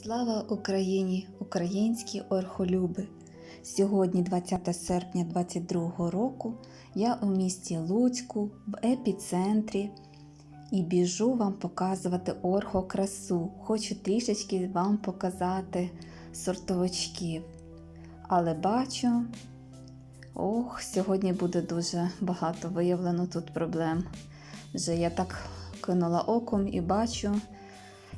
Слава Україні, українські орхолюби! Сьогодні, 20 серпня 2022 року, я у місті Луцьку в епіцентрі і біжу вам показувати орхокрасу. Хочу трішечки вам показати сортовочків. Але бачу, ох, сьогодні буде дуже багато виявлено тут проблем. Вже я так кинула оком і бачу,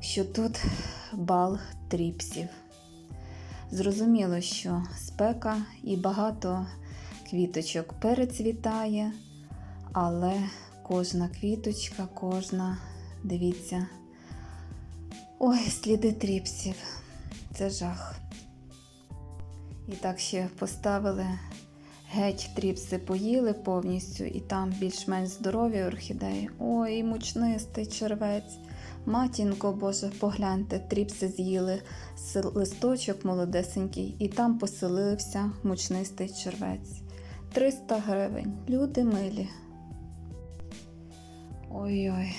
що тут бал тріпсів. Зрозуміло, що спека і багато квіточок перецвітає, але кожна квіточка, кожна, дивіться, ой, сліди тріпсів. Це жах. І так ще поставили геть тріпси поїли повністю, і там більш-менш здорові орхідеї. Ой, мучнистий червець. Матінко Боже, погляньте, тріпси з'їли листочок молодесенький, і там поселився мучнистий червець. 300 гривень. Люди милі. Ой-ой.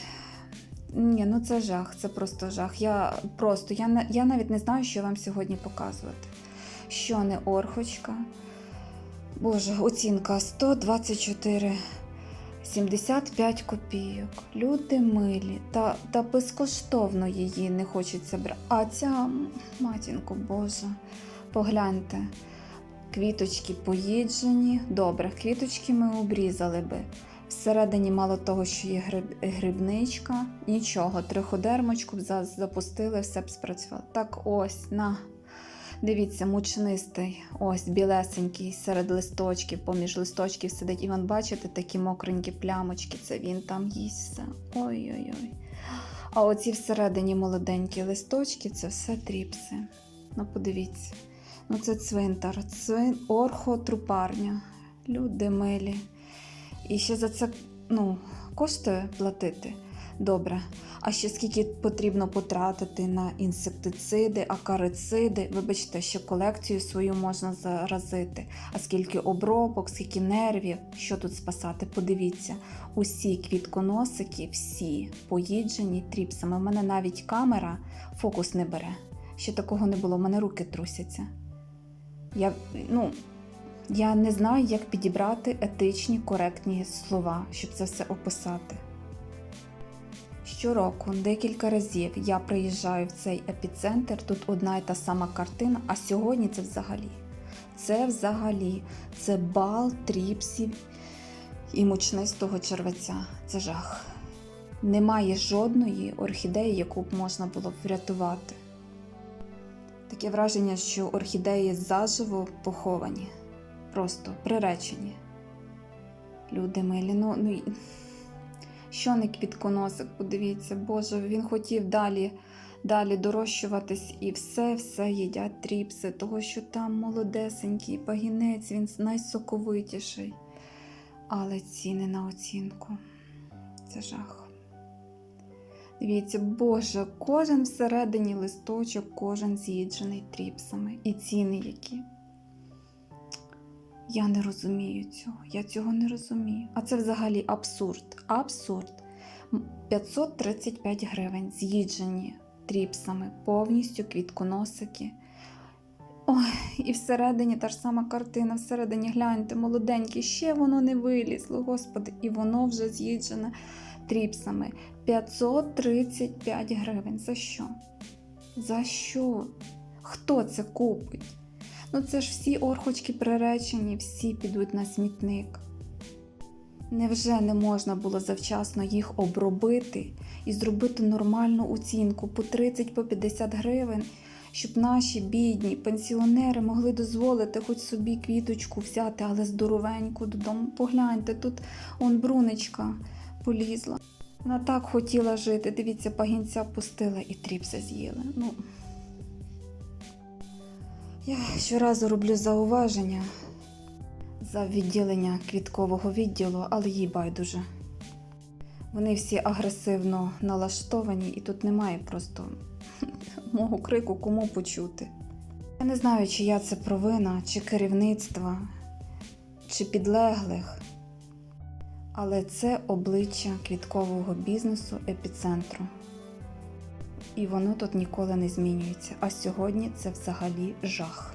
Ні, ну це жах, це просто жах. Я просто, я, я навіть не знаю, що вам сьогодні показувати. Що не орхочка. Боже, оцінка 124 75 копійок. Люди милі, та, та безкоштовно її не хочеться брати. А ця матінко Боже, погляньте, квіточки поїджені. Добре, квіточки ми обрізали би. Всередині мало того, що є гриб, грибничка, нічого, триходермочку запустили, все б спрацювало. Так ось, на. Дивіться, мучнистий, ось білесенький серед листочків, поміж листочків сидить. І вон, бачите, такі мокренькі плямочки, це він там їсть все. Ой-ой-ой. А оці всередині молоденькі листочки це все тріпси. Ну, подивіться. Ну, це цвинтар, цвин... орхотрупарня. Люди милі. І ще за це ну, коштує платити. Добре. А ще скільки потрібно потратити на інсектициди, акарициди. Вибачте, ще колекцію свою можна заразити. А скільки обробок, скільки нервів, що тут спасати? Подивіться, усі квітконосики, всі поїджені тріпсами. У мене навіть камера фокус не бере. Ще такого не було, у мене руки трусяться. Я, ну, я не знаю, як підібрати етичні, коректні слова, щоб це все описати. Щороку декілька разів я приїжджаю в цей епіцентр, тут одна і та сама картина, а сьогодні це взагалі. Це взагалі це бал тріпсів і мучнистого червеця. Це жах. Немає жодної орхідеї, яку б можна було б врятувати. Таке враження, що орхідеї заживо поховані, просто приречені. Люди милі, ну, ну що не квітконосик, подивіться, Боже, він хотів далі, далі дорощуватись і все-все їдять тріпси, того що там молодесенький пагінець, він найсоковитіший. Але ціни на оцінку. Це жах. Дивіться, Боже, кожен всередині листочок, кожен з'їджений тріпсами. І ціни які. Я не розумію цього, я цього не розумію. А це взагалі абсурд. Абсурд. 535 гривень з'їджені тріпсами, повністю квітконосики. Ой, і всередині та ж сама картина, всередині гляньте, молоденьке, ще воно не вилізло, господи, і воно вже з'їджене тріпсами. 535 гривень. За що? За що? Хто це купить? Ну це ж всі орхочки приречені, всі підуть на смітник. Невже не можна було завчасно їх обробити і зробити нормальну оцінку по 30 по 50 гривень, щоб наші бідні пенсіонери могли дозволити хоч собі квіточку взяти, але здоровеньку додому. Погляньте, тут он брунечка полізла. Вона так хотіла жити. Дивіться, пагінця пустила і тріпси з'їли. Ну, я щоразу роблю зауваження за відділення квіткового відділу, але їй байдуже. Вони всі агресивно налаштовані, і тут немає просто мого крику, кому почути. Я не знаю, чия це провина, чи керівництва, чи підлеглих, але це обличчя квіткового бізнесу епіцентру. І воно тут ніколи не змінюється. А сьогодні це взагалі жах.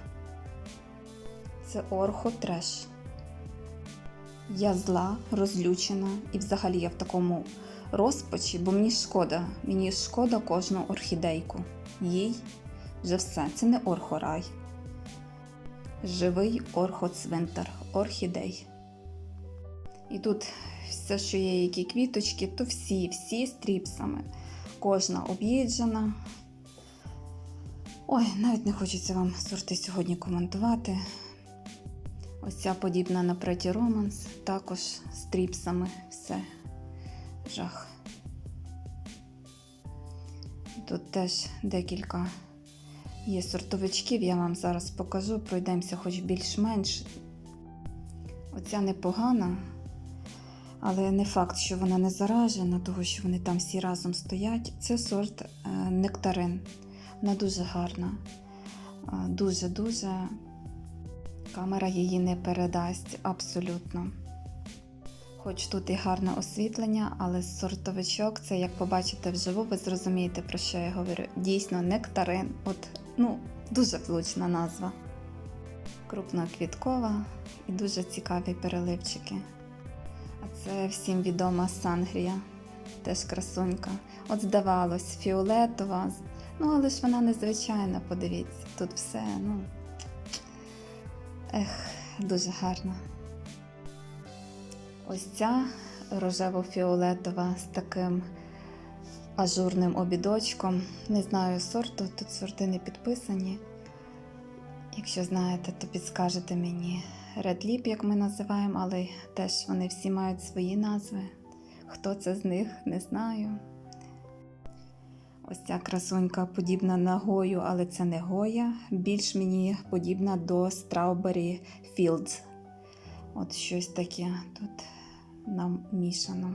Це орхо треш. Я зла, розлючена, і взагалі я в такому розпачі, бо мені шкода, мені шкода кожну орхідейку. Їй вже все, це не орхорай. Живий орхоцвинтар, орхідей. І тут все, що є, які квіточки, то всі, всі з тріпсами. Кожна об'їджена. Ой, навіть не хочеться вам сорти сьогодні коментувати. Ось ця подібна на Преті Романс, також з тріпсами. Все. Жах. Тут теж декілька є сортовичків, я вам зараз покажу, пройдемося хоч більш-менш. Оця непогана, але не факт, що вона не заражена, того що вони там всі разом стоять. Це сорт е, нектарин. Вона дуже гарна. Е, Дуже-дуже. Камера її не передасть абсолютно. Хоч тут і гарне освітлення, але сортовичок, це як побачите вживу, ви зрозумієте, про що я говорю. Дійсно, нектарин. От, ну, дуже влучна назва. Крупноквіткова і дуже цікаві переливчики. Це всім відома Сангрія, теж красунька. От здавалось, фіолетова, ну але ж вона незвичайна, подивіться. Тут все, ну. Ех, дуже гарно. Ось ця рожево-фіолетова з таким ажурним обідочком. Не знаю сорту, тут сорти не підписані. Якщо знаєте, то підскажете мені Lip, як ми називаємо, але теж вони всі мають свої назви. Хто це з них, не знаю. Ось ця красунька подібна на Гою, але це не Гоя. Більш мені подібна до Strawberry Fields. От щось таке тут намішано.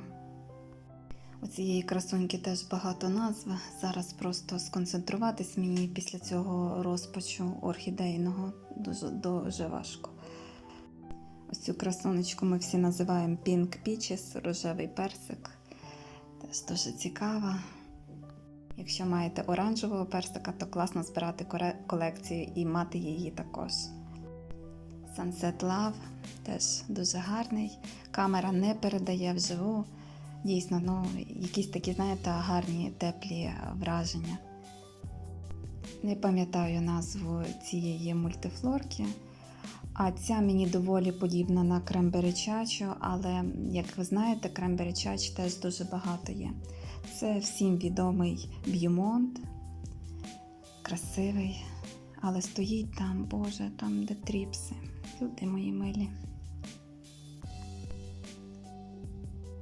У цієї красуньки теж багато назв. Зараз просто сконцентруватись мені після цього розпачу орхідейного дуже, дуже важко. Ось цю красунечку ми всі називаємо Pink Peaches, рожевий персик. Теж дуже цікава. Якщо маєте оранжевого персика, то класно збирати колекцію і мати її також. Sunset Love теж дуже гарний. Камера не передає вживу. Дійсно, ну, якісь такі, знаєте, гарні, теплі враження. Не пам'ятаю назву цієї мультифлорки. А ця мені доволі подібна на крембері чачу, але, як ви знаєте, крембері чач теж дуже багато є. Це всім відомий б'юмонт, красивий, але стоїть там, Боже, там де тріпси. Люди мої милі.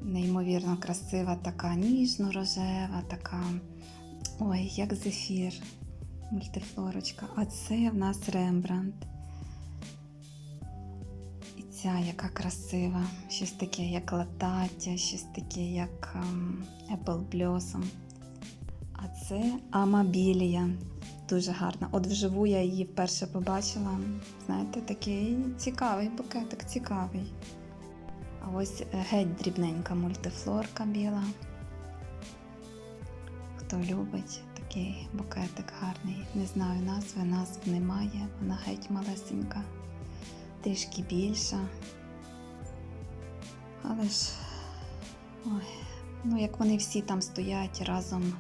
Неймовірно красива, така ніжно-рожева, така. Ой, як зефір, мультифлорочка. А це в нас Рембрандт. Ця яка красива. Щось таке, як латаття, щось таке, як ем, Apple Blossom. А це Амабілія. Дуже гарна. От вживу я її вперше побачила. Знаєте, такий цікавий букетик, цікавий. А ось е, геть дрібненька мультифлорка біла. Хто любить такий букетик гарний. Не знаю назви, назв немає. Вона геть малесенька, трішки більша. Але ж, ой, ну як вони всі там стоять разом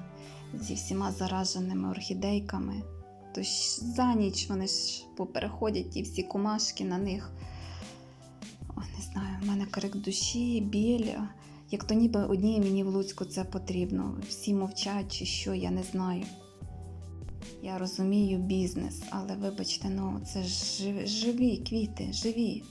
зі всіма зараженими орхідейками, то ж за ніч вони ж попереходять ті всі комашки на них. О, не знаю, в мене крик душі, біль. Як то ніби одній мені в Луцьку це потрібно. Всі мовчать чи що, я не знаю. Я розумію бізнес, але вибачте, ну це ж живі квіти, живі.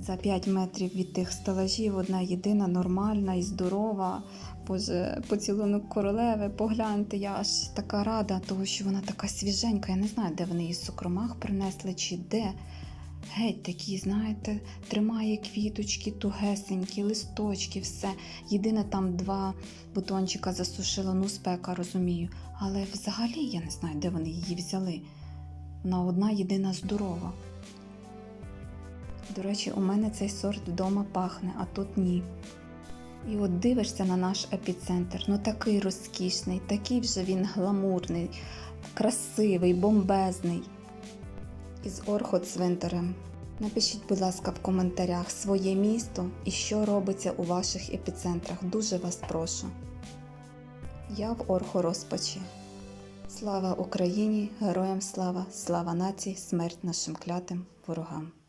За 5 метрів від тих стелажів одна єдина нормальна і здорова. Боже, поцілунок королеви, погляньте, я аж така рада, того, що вона така свіженька. Я не знаю, де вони її з сукромах принесли чи де. Геть такі, знаєте, тримає квіточки, тугесенькі, листочки, все. Єдине там два бутончика засушила, ну спека, розумію. Але взагалі я не знаю, де вони її взяли. Вона одна єдина здорова. До речі, у мене цей сорт вдома пахне, а тут ні. І от дивишся на наш епіцентр. Ну такий розкішний, такий вже він гламурний, красивий, бомбезний. Із орхоцвинтарем. Напишіть, будь ласка, в коментарях своє місто і що робиться у ваших епіцентрах. Дуже вас прошу. Я в орхорозпачі. Слава Україні! Героям слава! Слава нації! Смерть нашим клятим ворогам!